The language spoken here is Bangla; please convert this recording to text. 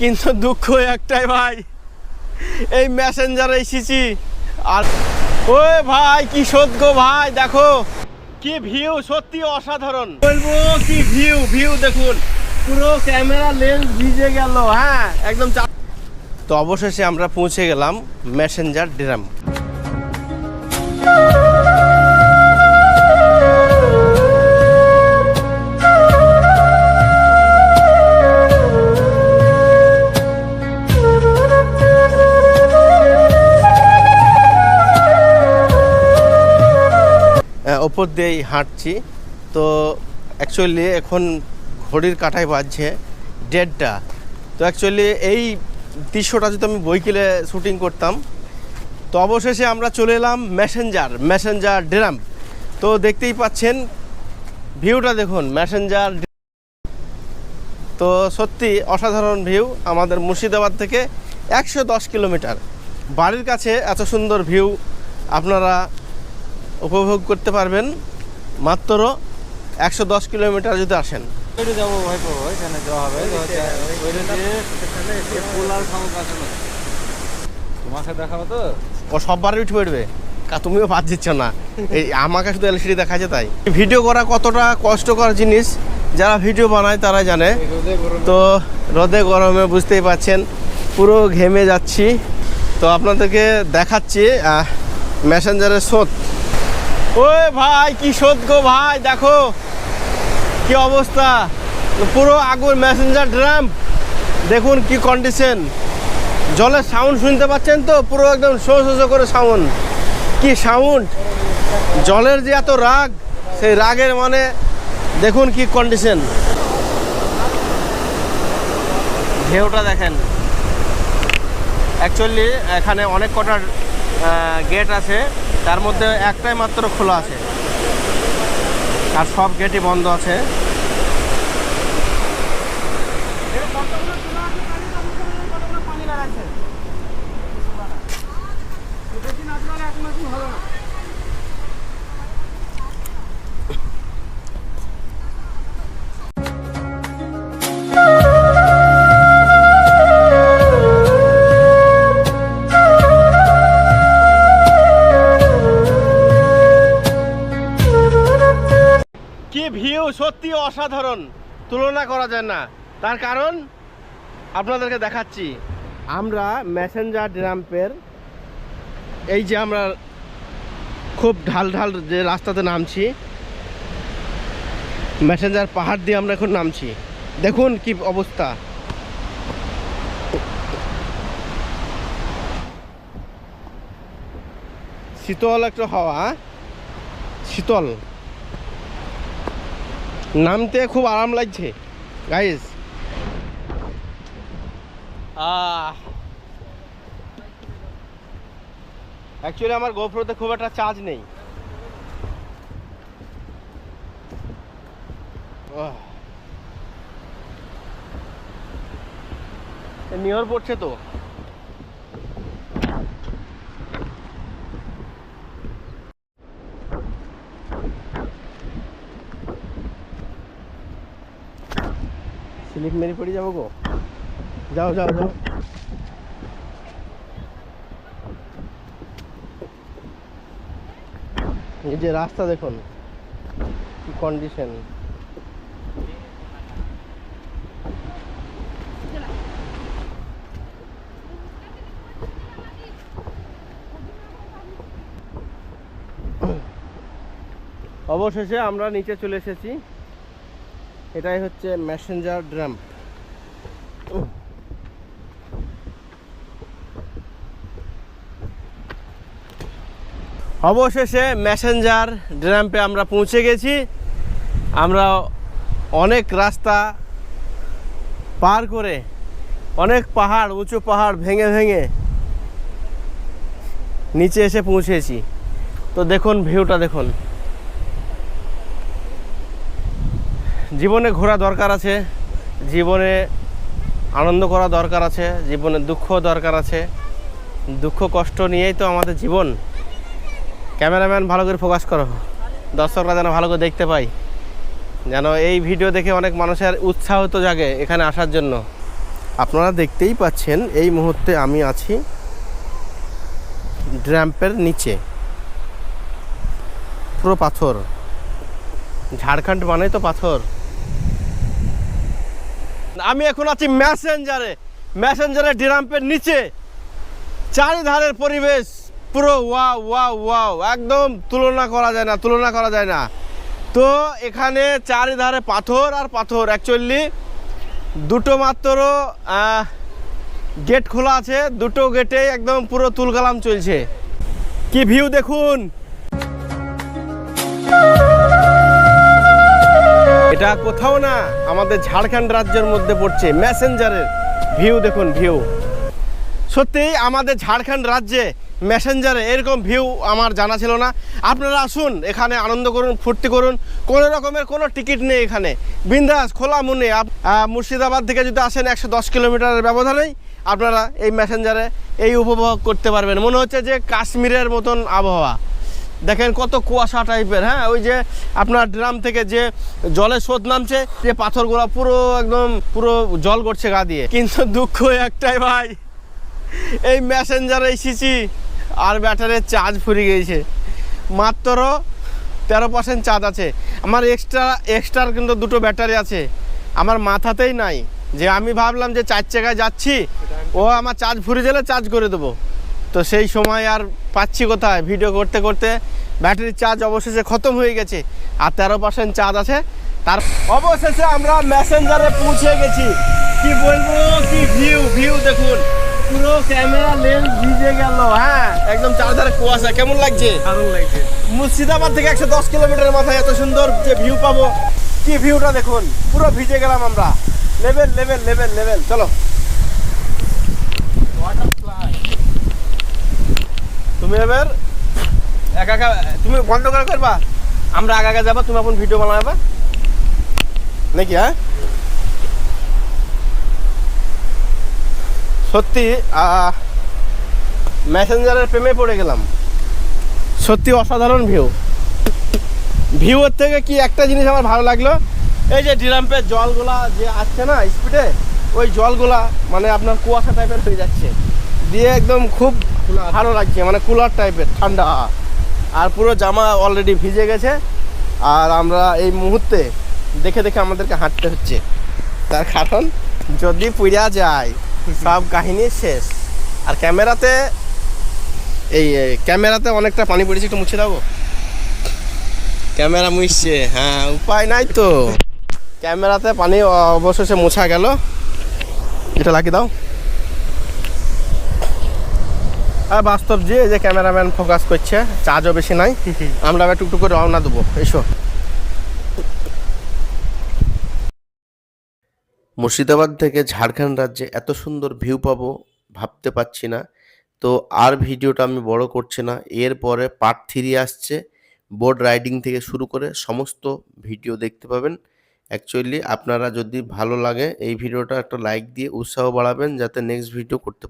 কিন্তু দুঃখ একটাই ভাই, এই মেসেঞ্জার এসেছি। আর ও ভাই, কি সদ্য ভাই, দেখো, কি ভিউ সত্যি অসাধারণ। বলব কি ভিউ ভিউ দেখুন, পুরো ক্যামেরা লেন্স ভিজে গেল হ্যাঁ একদম তো অবশেষে আমরা পৌঁছে গেলাম মেসেঞ্জার ড্রাম ওপর দিয়েই হাঁটছি। তো অ্যাকচুয়ালি এখন ঘড়ির কাঁটায় বাজছে দেড়টা। তো অ্যাকচুয়ালি এই দৃশ্যটা যদি আমি বইকেলে শুটিং করতাম, তো অবশেষে আমরা চলে এলাম ম্যাসেঞ্জার ম্যাসেঞ্জার ড্রাম তো দেখতেই পাচ্ছেন, ভিউটা দেখুন ম্যাসেঞ্জার তো সত্যি অসাধারণ ভিউ আমাদের মুর্শিদাবাদ থেকে একশো দশ কিলোমিটার। বাড়ির কাছে এত সুন্দর ভিউ, আপনারা উপভোগ করতে পারবেন মাত্র একশো দশ কিলোমিটার যদি আসেন। যাব ভাইপো ওইখানে যাওয়া হবে। তো দেখাবো ও সববারই উঠে পড়বে। কা তুমিও বাদ দিচ্ছ না। এই আমাকে শুধু এলসিডি দেখাচ্ছে তাই। ভিডিও করা কতটা কষ্টকর জিনিস যারা ভিডিও বানায় তারা জানে। তো রোদে গরমে বুঝতেই পাচ্ছেন পুরো ঘেমে যাচ্ছি। তো আপনাদেরকে দেখাচ্ছি মেসেঞ্জারের স্রোত। ওই ভাই, কি গো ভাই, দেখো কি অবস্থা। পুরো আগুন মেসেঞ্জার ড্রাম দেখুন কি কন্ডিশন জলের সাউন্ড শুনতে পাচ্ছেন তো? পুরো একদম শো শো করে সাউন্ড কি সাউন্ড জলের যে এত রাগ, সেই রাগের মানে দেখুন কি কন্ডিশন ঢেউটা দেখেন। অ্যাকচুয়ালি এখানে অনেক কটা গেট আছে। তার মধ্যে একটাই মাত্র খোলা আছে। আর সব গেটই বন্ধ আছে। কি ভিউ সত্যি অসাধারণ। তুলনা করা যায় না। তার কারণ আপনাদেরকে দেখাচ্ছি। আমরা ম্যাসেঞ্জার ড্রাম্পের এই যে আমরা খুব ঢাল ঢাল যে রাস্তাতে নামছি, ম্যাসেঞ্জার পাহাড় দিয়ে আমরা এখন নামছি। দেখুন কি অবস্থা। শীতল একটা হাওয়া হ্যাঁ? শীতল। নামতে খুব আরাম লাগছে। গাইস অ্যাকচুয়ালি আমার গোপ্রোতে খুব একটা চার্জ নেই। নিয়র পড়ছে তো। স্লিপ মেরে পড়ে যাব গো। যাও যাও যাও। এই যে রাস্তা দেখুন, কি কন্ডিশন অবশেষে আমরা নিচে চলে এসেছি। এটাই হচ্ছে মেসেঞ্জার ড্রাম অবশেষে মেসেঞ্জার ড্রাম্পে আমরা পৌঁছে গেছি। আমরা অনেক রাস্তা পার করে অনেক পাহাড়, উঁচু পাহাড় ভেঙে ভেঙে নিচে এসে পৌঁছেছি। তো দেখুন ভিউটা দেখুন। জীবনে ঘোরা দরকার আছে, জীবনে আনন্দ করা দরকার আছে, জীবনে দুঃখ দরকার আছে। দুঃখ কষ্ট নিয়েই তো আমাদের জীবন। ক্যামেরাম্যান, ভালো করে ফোকাস করো। দর্শকরা যেন ভালো করে দেখতে পাই যেন এই ভিডিও দেখে অনেক মানুষের উৎসাহ তো জাগে এখানে আসার জন্য। আপনারা দেখতেই পাচ্ছেন, এই মুহূর্তে আমি আছি ড্র্যাম্পের নিচে। পুরো পাথর। ঝাড়খণ্ড মানে তো পাথর। আমি এখন আছি ম্যাসেঞ্জারে ম্যাসেঞ্জারে ড্রাম্পের নিচে। চারিধারের পরিবেশ পুরো ওয়া ওয়া ওয়াও। একদম তুলনা করা যায় না, তুলনা করা যায় না। তো এখানে চারিধারে পাথর আর পাথর। অ্যাকচুয়ালি দুটো মাত্র গেট খোলা আছে। দুটো গেটে একদম পুরো তুলকালাম চলছে। কি ভিউ দেখুন? এটা কোথাও না, আমাদের ঝাড়খণ্ড রাজ্যের মধ্যে পড়ছে ম্যাসেঞ্জারের ভিউ, দেখুন ভিউ। সত্যি, আমাদের ঝাড়খণ্ড রাজ্যে মেসেঞ্জারে এরকম ভিউ আমার জানা ছিল না। আপনারা আসুন, এখানে আনন্দ করুন, ফুর্তি করুন। কোনো রকমের কোনো টিকিট নেই এখানে। বিন্দাস, খোলা মনে। মুর্শিদাবাদ থেকে যদি আসেন একশো দশ কিলোমিটারের ব্যবধানেই, আপনারা এই মেসেঞ্জারে এই উপভোগ করতে পারবেন। মনে হচ্ছে যে কাশ্মীরের মতন আবহাওয়া। দেখেন কত কুয়াশা টাইপের হ্যাঁ? ওই যে আপনার ড্রাম থেকে যে জলের স্রোত নামছে, যে পাথরগুলো পুরো একদম পুরো জল করছে গা দিয়ে। কিন্তু দুঃখ একটাই ভাই, এই মেসেঞ্জারে এসেছি আর ব্যাটারির চার্জ ফুরিয়ে গিয়েছে। মাত্র তেরো পার্সেন্ট চার্জ আছে। আমার এক্সট্রা এক্সট্রার কিন্তু দুটো ব্যাটারি আছে। আমার মাথাতেই নাই। যে আমি ভাবলাম যে চার চাকায় যাচ্ছি, ও আমার চার্জ ফুরিয়ে গেলে চার্জ করে দেবো। তো সেই সময় আর পাচ্ছি কোথায়? ভিডিও করতে করতে ব্যাটারির চার্জ অবশেষে খতম হয়ে গেছে। আর তেরো পার্সেন্ট চার্জ আছে। তার অবশেষে আমরা মেসেঞ্জারে পৌঁছে গেছি। কি বলব? কি ভিউ ভিউ দেখুন। পুরো ক্যামেরা লেন্স ভিজে গেল। হ্যাঁ একদম চারধারে কুয়াশা। কেমন লাগছে? দারুণ লাগছে। মুর্শিদাবাদ থেকে একশো দশ কিলোমিটার মাথায় এত সুন্দর যে ভিউ পাবো। কি ভিউটা দেখুন? পুরো ভিজে গেলাম আমরা। লেভেল লেভেল লেভেল লেভেল চলো। তুমি এবার একা একা, তুমি বন্ধ করে করবা? আমরা আগে আগে যাব, তুমি এখন ভিডিও বানাবে। নাকি হ্যাঁ? সত্যি মেসেঞ্জারের প্রেমে পড়ে গেলাম। সত্যি অসাধারণ ভিউ ভিউর থেকে কি একটা জিনিস আমার ভালো লাগল? এই যে ডিরাম্পের জলগুলা যে আসছে না স্পিডে ওই জলগুলা মানে আপনার কুয়াশা টাইপের হয়ে যাচ্ছে। দিয়ে একদম খুব ভালো লাগছে মানে কুলার টাইপের, ঠান্ডা। আর পুরো জামা অলরেডি ভিজে গেছে। আর আমরা এই মুহূর্তে দেখে দেখে আমাদেরকে হাঁটতে হচ্ছে। তার কারণ, যদি পুড়া যায়, সব কাহিনী শেষ। আর ক্যামেরাতে, এই ক্যামেরাতে অনেকটা পানি পড়েছে, একটু মুছে দাও ক্যামেরা মুছছে হ্যাঁ উপায় নাই তো। ক্যামেরাতে পানি অবশেষে মোছা গেল। এটা লাগিয়ে দাও। আর বাস্তব যে যে ক্যামেরাম্যান ফোকাস করছে, চার্জও বেশি নাই। আমরা আবার টুকটুক করে রওনা দেবো, এসো। মুর্শিদাবাদ থেকে ঝাড়খণ্ড রাজ্যে এত সুন্দর ভিউ পাবো, ভাবতে পারছি না। তো আর ভিডিওটা আমি বড় করছি না এরপরে পার্ট থ্রি আসছে বোর্ড রাইডিং থেকে শুরু করে সমস্ত ভিডিও দেখতে পাবেন। অ্যাকচুয়ালি আপনারা যদি ভালো লাগে, এই ভিডিওটা একটা লাইক দিয়ে উৎসাহ বাড়াবেন, যাতে নেক্সট ভিডিও করতে